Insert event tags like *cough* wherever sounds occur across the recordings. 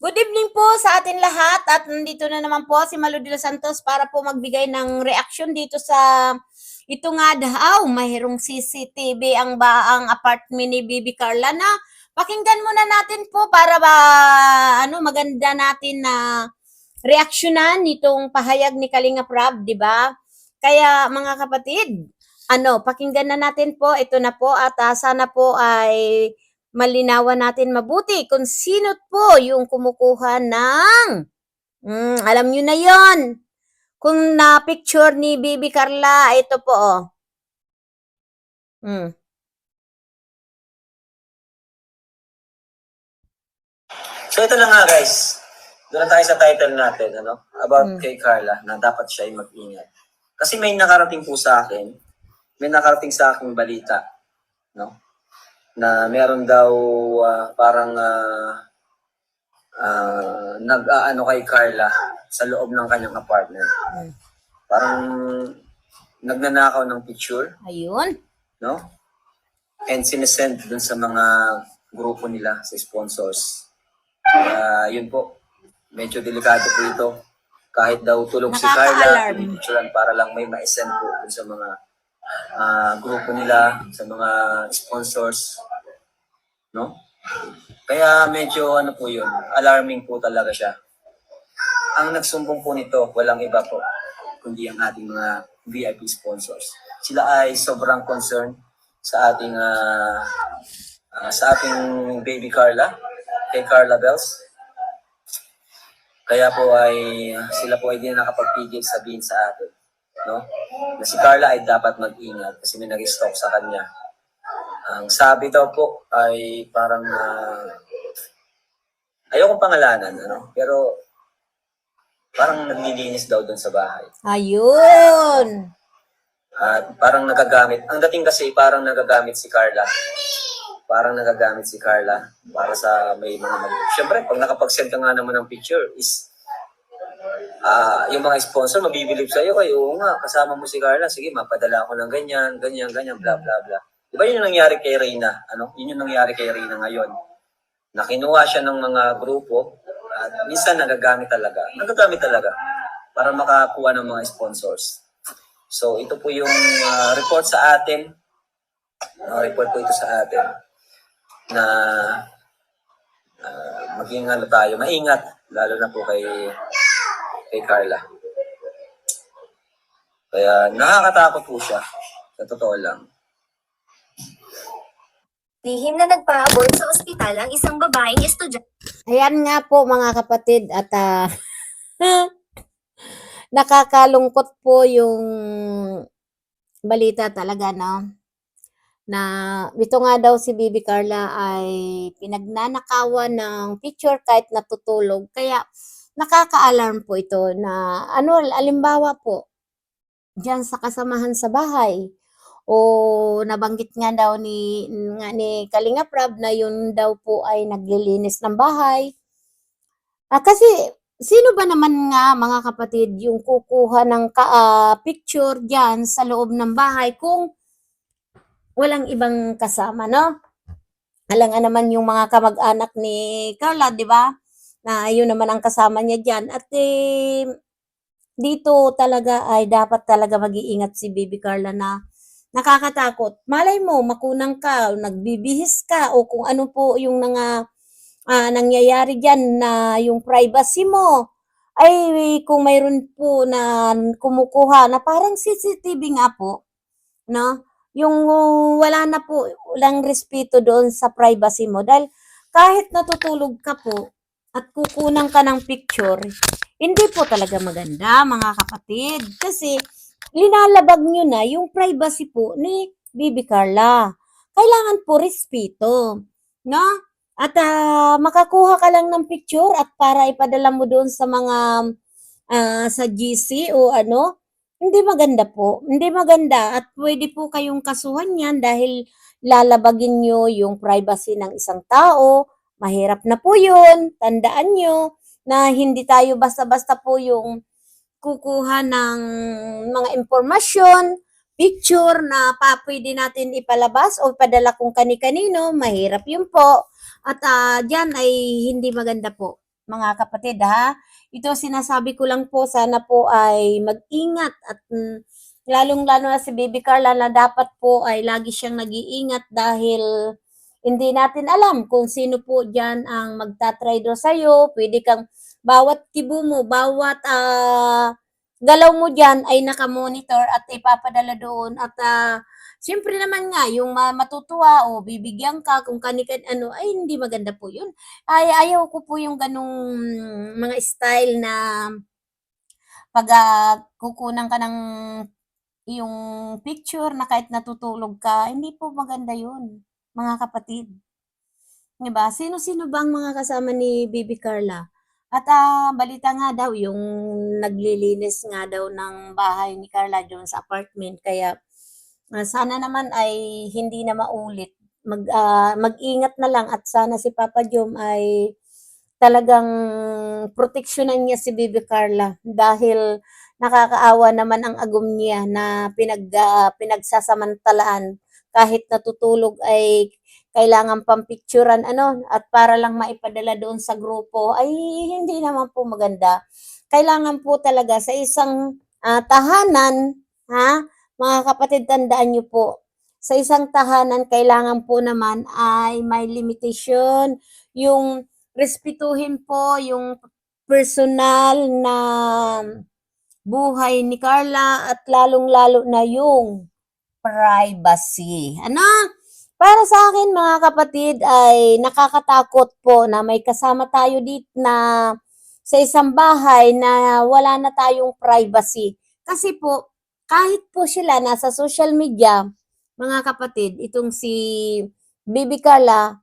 Good evening po sa atin lahat at nandito na naman po si Malu de Santos para po magbigay ng reaction dito sa ito nga daw, mayroong CCTV ang baang apartment ni Bibi Carla na pakinggan muna natin po para ba ano maganda natin na reaksyonan nitong pahayag ni Kalinga Prab, di ba? Kaya mga kapatid, ano, pakinggan na natin po, ito na po at ah, sana po ay malinawan natin mabuti kung sino po yung kumukuha ng, mm, alam nyo na yon Kung na-picture ni Bibi Carla, ito po, oh. Mm. So ito na nga guys. Doon tayo sa title natin, ano? About Hmm. kay Carla na dapat siya ay mag-ingat. Kasi may nakarating po sa akin, may nakarating sa aking balita, no? Na meron daw ah, parang ah, ah, nag-aano kay Carla sa loob ng kanyang apartment. Hmm. Parang nagnanakaw ng picture, Ayun. no? And sinesend dun sa mga grupo nila, sa sponsors. Kaya yun po, medyo delikado po ito. Kahit daw tulog si Carla, pinicturean para lang may ma-send po dun sa mga ah, grupo nila, sa mga sponsors. No? Kaya medyo ano po yun, alarming po talaga siya. Ang nagsumbong po nito, walang iba po, kundi ang ating mga VIP sponsors. Sila ay sobrang concerned sa ating ah, ah, sa ating baby Carla, kay Carla Bells. Kaya po ay sila po ay di na nakapagpigil sabihin sa atin, no? Na si Carla ay dapat mag-ingat kasi may nag-stalk sa kanya. Ang sabi daw po ay parang uh, ayokong pangalanan, ano? Pero parang naglilinis daw doon sa bahay. Ayun. At parang nagagamit. Ang dating kasi parang nagagamit si Carla. Parang nagagamit si Carla para sa may mga mag... Siyempre, pag nakapag-send ka nga naman ng picture is ah yung mga sponsor mabibilib sa iyo kayo, oo nga, kasama mo si Carla, sige, mapadala ako ng ganyan, ganyan, ganyan, bla bla bla. Di ba yun yung nangyari kay Reyna? Ano? Yun yung nangyari kay Reyna ngayon. Na kinuha siya ng mga grupo at minsan nagagamit talaga. Nagagamit talaga para makakuha ng mga sponsors. So, ito po yung ah, report sa atin. Ah, report po ito sa atin na ah, maging ano tayo, maingat, lalo na po kay kay Carla. Kaya nakakatakot po siya, sa totoo lang. Lihim na nagpa-abort sa ospital ang isang babaeng estudyante. Ayan nga po mga kapatid at ah, *laughs* nakakalungkot po yung balita talaga no na ito nga daw si Bibi Carla ay pinagnanakawan ng picture kahit natutulog kaya nakaka-alarm po ito na ano alimbawa po diyan sa kasamahan sa bahay o nabanggit nga daw ni nga ni Kalinga Prab na yun daw po ay naglilinis ng bahay. Ah, kasi sino ba naman nga mga kapatid yung kukuha ng ka, ah, picture diyan sa loob ng bahay kung walang ibang kasama, no? Alam nga naman yung mga kamag-anak ni Carla, di ba? Na yun naman ang kasama niya diyan. At eh, dito talaga ay dapat talaga mag-iingat si Baby Carla na nakakatakot. Malay mo, makunang ka, nagbibihis ka, o kung ano po yung nga ah, nangyayari dyan na yung privacy mo, ay kung mayroon po na kumukuha na parang CCTV nga po, no? Yung uh, wala na po, walang respeto doon sa privacy mo. Dahil kahit natutulog ka po at kukunan ka ng picture, hindi po talaga maganda mga kapatid. Kasi linalabag nyo na yung privacy po ni Bibi Carla. Kailangan po respeto. No? At ah, makakuha ka lang ng picture at para ipadala mo doon sa mga ah, sa GC o ano, hindi maganda po. Hindi maganda at pwede po kayong kasuhan yan dahil lalabagin nyo yung privacy ng isang tao. Mahirap na po yun. Tandaan nyo na hindi tayo basta-basta po yung kukuha ng mga impormasyon, picture na pa pwede natin ipalabas o padala kung kani-kanino, mahirap yun po. At ah, diyan ay hindi maganda po. mga kapatid ha. Ito sinasabi ko lang po, sana po ay mag-ingat at mm, lalong-lalo na si Baby Carla na dapat po ay lagi siyang nag-iingat dahil hindi natin alam kung sino po dyan ang magtatry daw sa'yo. Pwede kang, bawat kibo mo, bawat ah, galaw mo dyan ay nakamonitor at ipapadala doon. At ah, siyempre naman nga, yung ma- matutuwa o bibigyan ka kung kanikan ano, ay hindi maganda po yun. Ay, ayaw ko po yung ganong mga style na pag ah, kukunan ka ng yung picture na kahit natutulog ka, hindi po maganda yun, mga kapatid. 'Di ba? Sino-sino bang mga kasama ni Bibi Carla? At ah, balita nga daw yung naglilinis nga daw ng bahay ni Carla sa apartment. Kaya ah, sana naman ay hindi na maulit. Mag, ah, mag-ingat na lang at sana si Papa Jom ay talagang proteksyonan niya si Bibi Carla dahil nakakaawa naman ang agom niya na pinag, ah, pinagsasamantalaan kahit natutulog ay kailangan pang picturean ano at para lang maipadala doon sa grupo ay hindi naman po maganda. Kailangan po talaga sa isang ah, tahanan, ha? Mga kapatid, tandaan niyo po, sa isang tahanan kailangan po naman ay may limitation, yung respetuhin po yung personal na buhay ni Carla at lalong-lalo na yung privacy. Ano? Para sa akin mga kapatid ay nakakatakot po na may kasama tayo dito na sa isang bahay na wala na tayong privacy. Kasi po, kahit po sila nasa social media, mga kapatid, itong si Bibi Carla,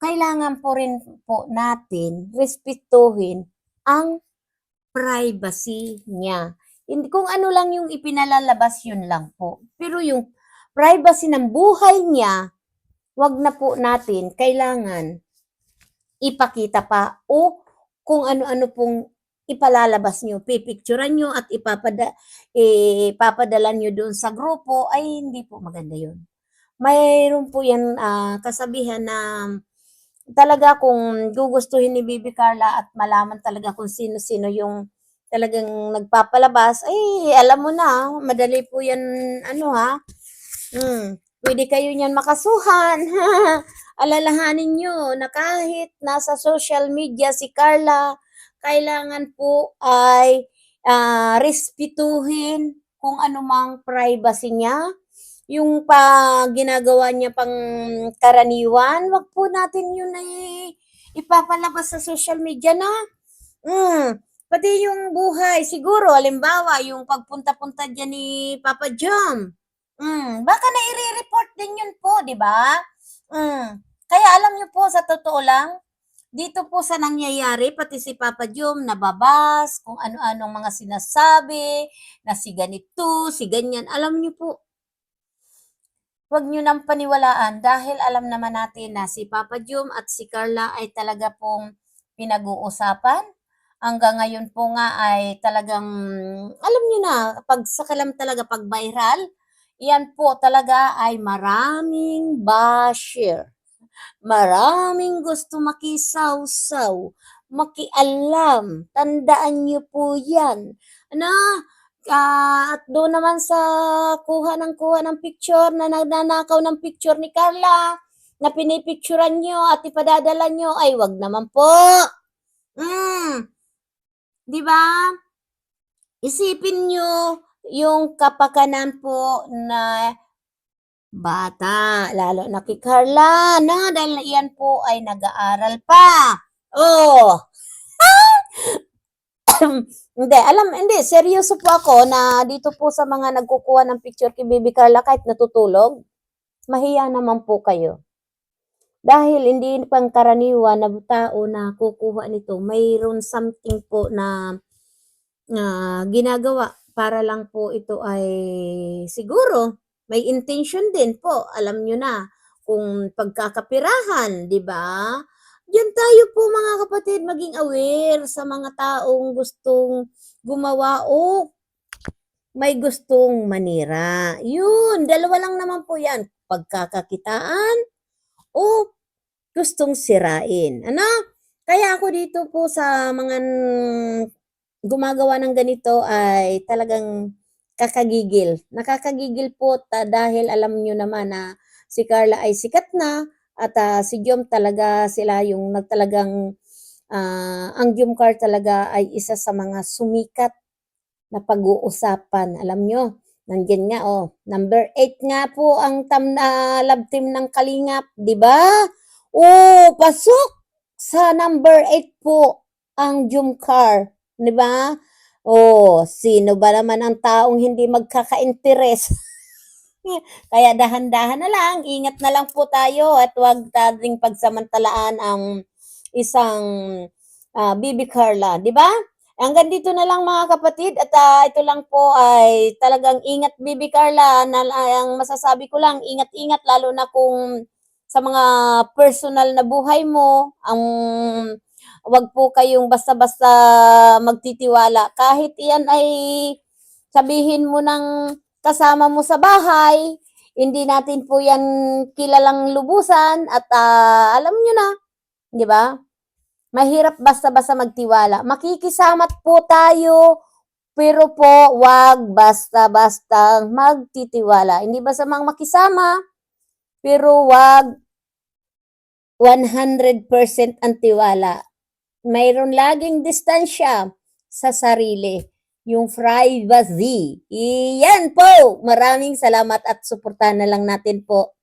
kailangan po rin po natin respetuhin ang privacy niya. Hindi, kung ano lang yung ipinalalabas, yun lang po. Pero yung privacy ng buhay niya, wag na po natin kailangan ipakita pa o kung ano-ano pong ipalalabas nyo, pipicturean nyo at ipapada, ipapadala nyo doon sa grupo, ay hindi po maganda yun. Mayroon po yan ah, kasabihan na talaga kung gugustuhin ni Bibi Carla at malaman talaga kung sino-sino yung talagang nagpapalabas, ay alam mo na, madali po yan, ano ha, hmm, pwede kayo niyan makasuhan. *laughs* Alalahanin nyo na kahit nasa social media si Carla, kailangan po ay ah, respetuhin kung ano mang privacy niya. Yung pa ginagawa niya pang karaniwan, wag po natin yun ay ipapalabas sa social media na. Mm, pati yung buhay, siguro, halimbawa, yung pagpunta-punta dyan ni Papa Jom. Mm, baka na i-report din yun po, di ba? Mm. Kaya alam niyo po, sa totoo lang, dito po sa nangyayari, pati si Papa Jom nababas, kung ano-anong mga sinasabi, na si ganito, si ganyan. Alam niyo po, huwag niyo nang paniwalaan dahil alam naman natin na si Papa Jom at si Carla ay talaga pong pinag-uusapan. Hanggang ngayon po nga ay talagang, alam niyo na, pag sakalam talaga, pag viral, yan po talaga ay maraming basher. Maraming gusto makisaw-saw, makialam. Tandaan niyo po yan. Ano? Ah, at doon naman sa kuha ng kuha ng picture na nagnanakaw ng picture ni Carla na pinipicturean nyo at ipadadala nyo, ay wag naman po. Mm. Di ba? Isipin nyo yung kapakanan po na bata, lalo na kay Carla, na dahil iyan po ay nag-aaral pa. Oh. *laughs* hindi, alam, hindi, seryoso po ako na dito po sa mga nagkukuha ng picture kay Baby Carla kahit natutulog, mahiya naman po kayo. Dahil hindi pang karaniwan na tao na kukuha nito, mayroon something po na ah, ginagawa para lang po ito ay siguro may intention din po. Alam nyo na kung pagkakapirahan, di ba? Diyan tayo po mga kapatid maging aware sa mga taong gustong gumawa o may gustong manira. Yun, dalawa lang naman po yan. Pagkakakitaan o gustong sirain. Ano? Kaya ako dito po sa mga gumagawa ng ganito ay talagang kakagigil. Nakakagigil po ta, dahil alam nyo naman na si Carla ay sikat na at ah, si Jom talaga sila yung nagtalagang ah, ang Jomcar talaga ay isa sa mga sumikat na pag-uusapan. Alam nyo, nandyan nga oh, number 8 nga po ang tam na love team ng Kalingap, di ba? Oh, pasok sa number 8 po ang Jumcar, di ba? Oh, sino ba naman ang taong hindi magkaka-interes? *laughs* Kaya dahan-dahan na lang, ingat na lang po tayo at huwag tading pagsamantalaan ang isang ah, Bibi Carla, di ba? Hanggang dito na lang mga kapatid. At ah, ito lang po ay talagang ingat Bibi Carla na ang masasabi ko lang ingat-ingat lalo na kung sa mga personal na buhay mo ang wag po kayong basta-basta magtitiwala. Kahit iyan ay sabihin mo ng kasama mo sa bahay hindi natin po yan kilalang lubusan at ah, alam nyo na, di ba? Mahirap basta-basta magtiwala. Makikisamat po tayo, pero po wag basta-basta magtitiwala. Hindi ba sa mga makisama, pero wag 100% ang tiwala. Mayroon laging distansya sa sarili. Yung privacy. Iyan po! Maraming salamat at suportahan na lang natin po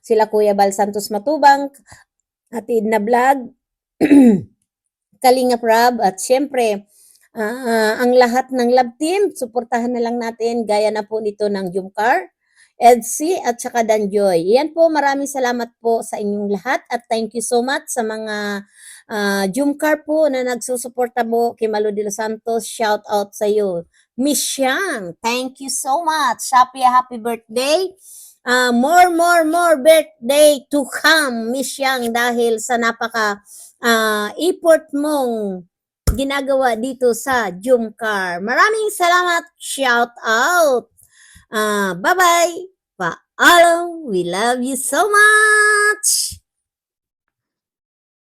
sila Kuya Bal Santos Matubang, Atid na Vlog, *clears throat* Kalinga Prab, at syempre, ah, ang lahat ng love team, suportahan na lang natin, gaya na po nito ng Jumcar, Edsy, at saka Danjoy. Yan po, maraming salamat po sa inyong lahat at thank you so much sa mga ah, Jumcar po na nagsusuporta mo kay Malo de los Santos. Shout out sa iyo. Miss Yang, thank you so much. Happy, happy birthday. Ah, more, more, more birthday to come, Miss Yang, dahil sa napaka ah, effort mong ginagawa dito sa Jumcar. Maraming salamat. Shout out. Ah, bye-bye. Paalam. We love you so much.